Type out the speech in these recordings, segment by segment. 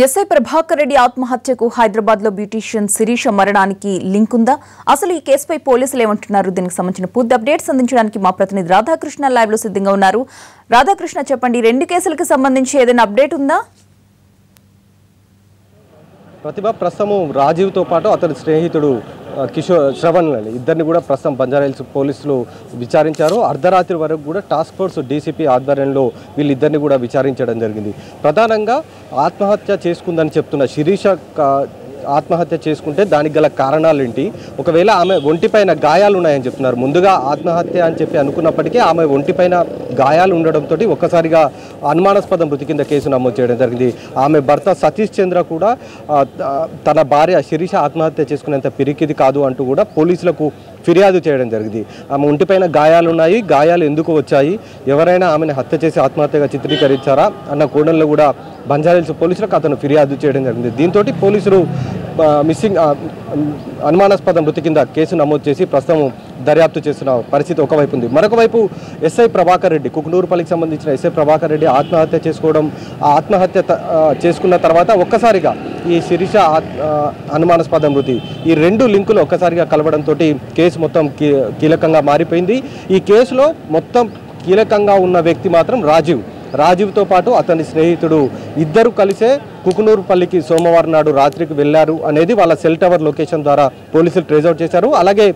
SI Prabhakar Reddy ఆత్మహత్యకు హైదరాబాద్లో beautician Sirisha మరణానికి లింక్ ఉందా అసలు ఈ కేసుపై పోలీసులు ఏమంటున్నారు? దీనికి సంబంధించిన పూర్తి అప్డేట్స్ అందించడానికి మా ప్రతినిధి రాధాకృష్ణ లైవ్లో సిద్ధంగా ఉన్నారు. రాధాకృష్ణ చెప్పండి రెండు కేసులకు సంబంధించి ఏదైనా అప్డేట్ ఉందా? ప్రతిభ ప్రస్తుతం రాజీవ్తో పాటు అతని స్నేహితుడు కిషోర్ శ్రవణ్ ఇద్దరిని కూడా ప్రస్తుతం బంజారాహిల్స్ పోలీసులు విచారించారు. అర్ధరాత్రి వరకు కూడా టాస్క్ ఫోర్స్ డీసీపీ ఆధ్వర్యంలో వీళ్ళిద్దరిని కూడా విచారించడం జరిగింది. ప్రధానంగా ఆత్మహత్య చేసుకుందని చెప్తున్న శిరీష క- ఆత్మహత్య చేసుకుంటే దానికి గల కారణాలు ఏంటి ఒకవేళ ఆమె ఒంటిపైన గాయాలు ఉన్నాయని చెప్తున్నారు. ముందుగా ఆత్మహత్య అని చెప్పి అనుకున్నప్పటికీ ఆమె ఒంటిపైన గాయాలు ఉండడంతో ఒక్కసారిగా అనుమానాస్పద మృతి కింద కేసు నమోదు చేయడం జరిగింది. ఆమె భర్త సతీష్ చంద్ర కూడా తన భార్య శిరీష ఆత్మహత్య చేసుకునేంత పిరికిది కాదు అంటూ కూడా పోలీసులకు ఫిర్యాదు చేయడం జరిగింది. ఆమె ఒంటిపైన గాయాలు ఉన్నాయి. గాయాలు ఎందుకు వచ్చాయి? ఎవరైనా ఆమెను హత్య చేసి ఆత్మహత్యగా చిత్రీకరించారా? అన్న కోణంలో కూడా బంజారాహిల్స్ పోలీసులకు అతను ఫిర్యాదు చేయడం జరిగింది. దీంతో పోలీసులు మిస్సింగ్ అనుమానాస్పద మృతి కింద కేసు నమోదు చేసి ప్రస్తుతం దర్యాప్తు చేస్తున్న పరిస్థితి ఒకవైపు ఉంది. మరొక వైపు ఎస్ఐ ప్రభాకర్ రెడ్డి కుకునూరుపల్లికి సంబంధించిన ఎస్ఐ ప్రభాకర్ రెడ్డి ఆత్మహత్య చేసుకోవడం ఆ ఆత్మహత్య చేసుకున్న తర్వాత ఒక్కసారిగా ఈ శిరీష ఆత్- అనుమానాస్పద మృతి. ఈ రెండు లింకులు ఒక్కసారిగా కలవడంతో కేసు మొత్తం కీ- కీలకంగా మారిపోయింది. ఈ కేసులో మొత్తం కీలకంగా ఉన్న వ్యక్తి మాత్రం రాజీవ్. రాజీవ్తో పాటు అతని స్నేహితుడు ఇద్దరు కలిసే కుకునూరుపల్లికి సోమవారం నాడు రాత్రికి వెళ్ళారు అనేది వాళ్ళ సెల్ టవర్ లొకేషన్ ద్వారా పోలీసులు ట్రేస్ చేశారు. అలాగే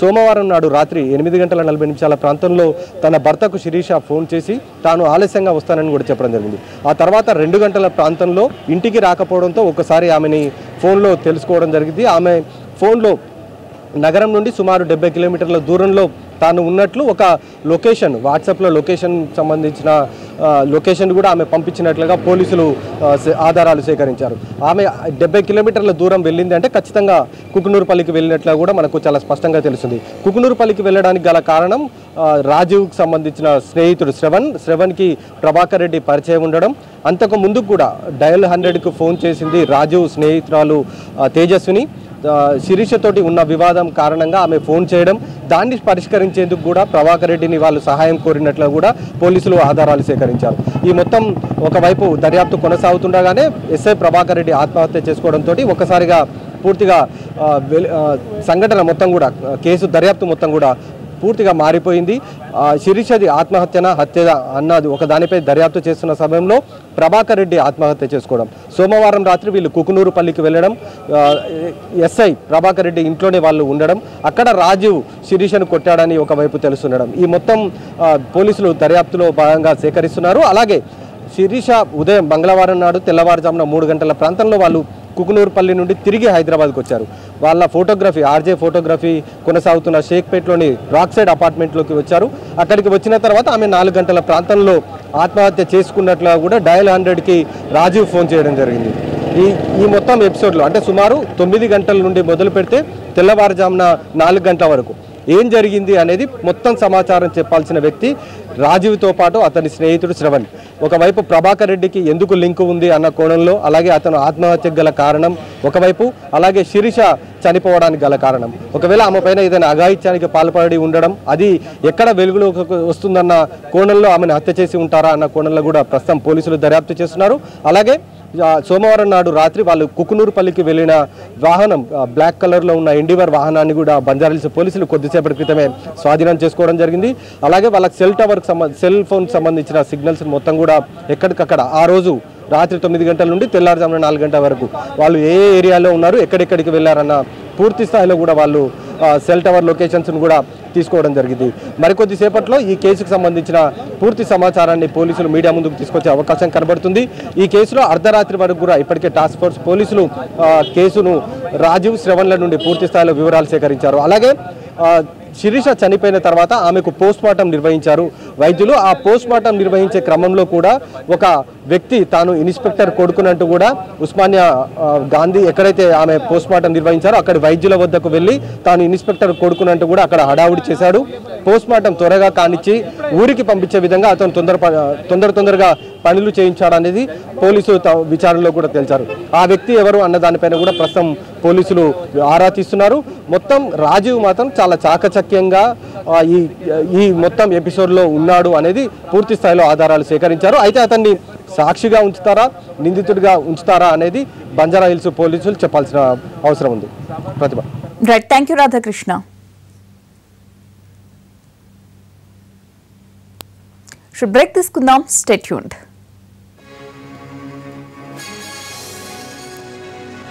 సోమవారం నాడు రాత్రి ఎనిమిది గంటల నలభై నిమిషాల ప్రాంతంలో తన భర్తకు శిరీష ఫోన్ చేసి తాను ఆలస్యంగా వస్తానని కూడా చెప్పడం జరిగింది. ఆ తర్వాత రెండు గంటల ప్రాంతంలో ఇంటికి రాకపోవడంతో ఒకసారి ఆమెని ఫోన్లో తెలుసుకోవడం జరిగింది. ఆమె ఫోన్లో నగరం నుండి సుమారు డెబ్బై కిలోమీటర్ల దూరంలో తాను ఉన్నట్లు ఒక లొకేషన్ వాట్సాప్లో లొకేషన్ సంబంధించిన లొకేషన్ కూడా ఆమె పంపించినట్లుగా పోలీసులు సే- ఆధారాలు సేకరించారు. ఆమె డెబ్బై కిలోమీటర్ల దూరం వెళ్ళింది అంటే ఖచ్చితంగా కుకునూరుపల్లికి వెళ్ళినట్లు కూడా మనకు చాలా స్పష్టంగా తెలుస్తుంది. కుకునూరుపల్లికి వెళ్ళడానికి గల కారణం రాజీవ్కి సంబంధించిన స్నేహితుడు శ్రవణ్. శ్రవణ్కి ప్రభాకర్ రెడ్డి పరిచయం ఉండడం. అంతకు ముందు కూడా డయల్ హండ్రెడ్కు ఫోన్ చేసింది రాజీవ్ స్నేహితురాలు తేజస్విని. శిరీషతోటి ఉన్న వివాదం కారణంగా ఆమె ఫోన్ చేయడం దాన్ని పరిష్కరించేందుకు కూడా ప్రభాకర్ రెడ్డిని వాళ్ళు సహాయం కోరినట్లు కూడా పోలీసులు ఆధారాలు సేకరించారు. ఈ మొత్తం ఒకవైపు దర్యాప్తు కొనసాగుతుండగానే ఎస్ఐ ప్రభాకర్ రెడ్డి ఆత్మహత్య చేసుకోవడంతో ఒకసారిగా పూర్తిగా సంఘటన మొత్తం కూడా కేసు దర్యాప్తు మొత్తం కూడా పూర్తిగా మారిపోయింది. శిరీషది ఆత్మహత్యన హత్య అన్నది ఒక దానిపై దర్యాప్తు చేస్తున్న సమయంలో ప్రభాకర్ రెడ్డి ఆత్మహత్య చేసుకోవడం. సోమవారం రాత్రి వీళ్ళు కుకునూరుపల్లికి వెళ్ళడం ఎస్ఐ ప్రభాకర్ రెడ్డి ఇంట్లోనే వాళ్ళు ఉండడం అక్కడ రాజీవ్ శిరీషను కొట్టాడని ఒకవైపు తెలుస్తుండడం. ఈ మొత్తం పోలీసులు దర్యాప్తులో భాగంగా సేకరిస్తున్నారు. అలాగే శిరీష ఉదయం మంగళవారం నాడు తెల్లవారుజామున మూడు గంటల ప్రాంతంలో వాళ్ళు కుకునూరుపల్లి నుండి తిరిగి హైదరాబాద్కి వచ్చారు. వాళ్ళ ఫోటోగ్రఫీ ఆర్జే ఫోటోగ్రఫీ కొనసాగుతున్న షేక్పేట్లోని రాక్ సైడ్ అపార్ట్మెంట్లోకి వచ్చారు. అక్కడికి వచ్చిన తర్వాత ఆమె నాలుగు గంటల ప్రాంతంలో ఆత్మహత్య చేసుకున్నట్లుగా కూడా డయల్ హండ్రెడ్కి రాజీవ్ ఫోన్ చేయడం జరిగింది. ఈ ఈ మొత్తం ఎపిసోడ్లో అంటే సుమారు తొమ్మిది గంటల నుండి మొదలు పెడితే తెల్లవారుజామున నాలుగు గంటల వరకు. ఏం జరిగింది అనేది మొత్తం సమాచారం చెప్పాల్సిన వ్యక్తి రాజీవ్తో పాటు అతని స్నేహితుడు శ్రవణ్. ఒకవైపు ప్రభాకర్ రెడ్డికి ఎందుకు లింకు ఉంది అన్న కోణంలో అలాగే అతను ఆత్మహత్యకు గల కారణం ఒకవైపు అలాగే శిరీష చనిపోవడానికి గల కారణం. ఒకవేళ ఆమె పైన ఏదైనా అఘాయిత్యానికి పాల్పడి ఉండడం అది ఎక్కడ వెలుగులో వస్తుందన్న కోణంలో ఆమెను హత్య చేసి ఉంటారా అన్న కోణంలో కూడా ప్రస్తుతం పోలీసులు దర్యాప్తు చేస్తున్నారు. అలాగే సోమవారం నాడు రాత్రి వాళ్ళు కుకునూరుపల్లికి వెళ్ళిన వాహనం బ్లాక్ కలర్లో ఉన్న ఎండివర్ వాహనాన్ని కూడా బంజారాహిల్స్ పోలీసులు కొద్దిసేపటి క్రితమే స్వాధీనం చేసుకోవడం జరిగింది. అలాగే వాళ్ళకి సెల్ టవర్కి సంబంధ సెల్ ఫోన్ సంబంధించిన సిగ్నల్స్ మొత్తం కూడా ఎక్కడికక్కడ ఆ రోజు రాత్రి తొమ్మిది గంటల నుండి తెల్లారుజామున నాలుగు గంటల వరకు వాళ్ళు ఏ ఏ ఏరియాలో ఉన్నారు ఎక్కడెక్కడికి వెళ్ళారన్న పూర్తి స్థాయిలో కూడా వాళ్ళు సెల్ టవర్ లొకేషన్స్ను కూడా తీసుకోవడం జరిగింది. మరికొద్ది సేపట్లో ఈ కేసుకు సంబంధించిన పూర్తి సమాచారాన్ని పోలీసులు మీడియా ముందుకు తీసుకొచ్చే అవకాశం కనబడుతుంది. ఈ కేసులో అర్ధరాత్రి వరకు కూడా ఇప్పటికే టాస్క్ ఫోర్స్ పోలీసులు కేసును రాజీవ్ శ్రవణ్ల నుండి పూర్తి స్థాయిలో వివరాలు సేకరించారు. అలాగే శిరీష చనిపోయిన తర్వాత ఆమెకు పోస్ట్ మార్టం నిర్వహించారు. వైద్యులు ఆ పోస్ట్ మార్టం నిర్వహించే క్రమంలో కూడా ఒక వ్యక్తి తాను ఇన్స్పెక్టర్ కొడుకునంటూ కూడా ఉస్మానియా గాంధీ ఎక్కడైతే ఆమె పోస్ట్ మార్టం నిర్వహించారో అక్కడి వైద్యుల వద్దకు వెళ్ళి తాను ఇన్స్పెక్టర్ కొడుకునంటూ కూడా అక్కడ హడావుడి చేశాడు. పోస్ట్ మార్టం త్వరగా కానిచ్చి ఊరికి పంపించే విధంగా అతను తొందర తొందర తొందరగా పనులు చేయించాడనేది పోలీసులు త- విచారణలో కూడా తెలిచారు. ఆ వ్యక్తి ఎవరు అన్న దానిపైన కూడా ప్రస్తుతం పోలీసులు ఆరా తీస్తున్నారు. మొత్తం రాజీవ్ మాత్రం చాలా చాకచక్యంగా ఈ ఈ మొత్తం ఎపిసోడ్లో ఉన్నాడు అనేది పూర్తి స్థాయిలో ఆధారాలు సేకరించారు. అయితే అతన్ని సాక్షిగా ఉంచుతారా నిందితుడిగా ఉంచుతారా అనేది బంజారా హిల్స్ పోలీసులు చెప్పాల్సిన అవసరం ఉంది. Pratibha. Right thank you Radhakrishna break తీసుకుందాం స్టేట్యూన్డ్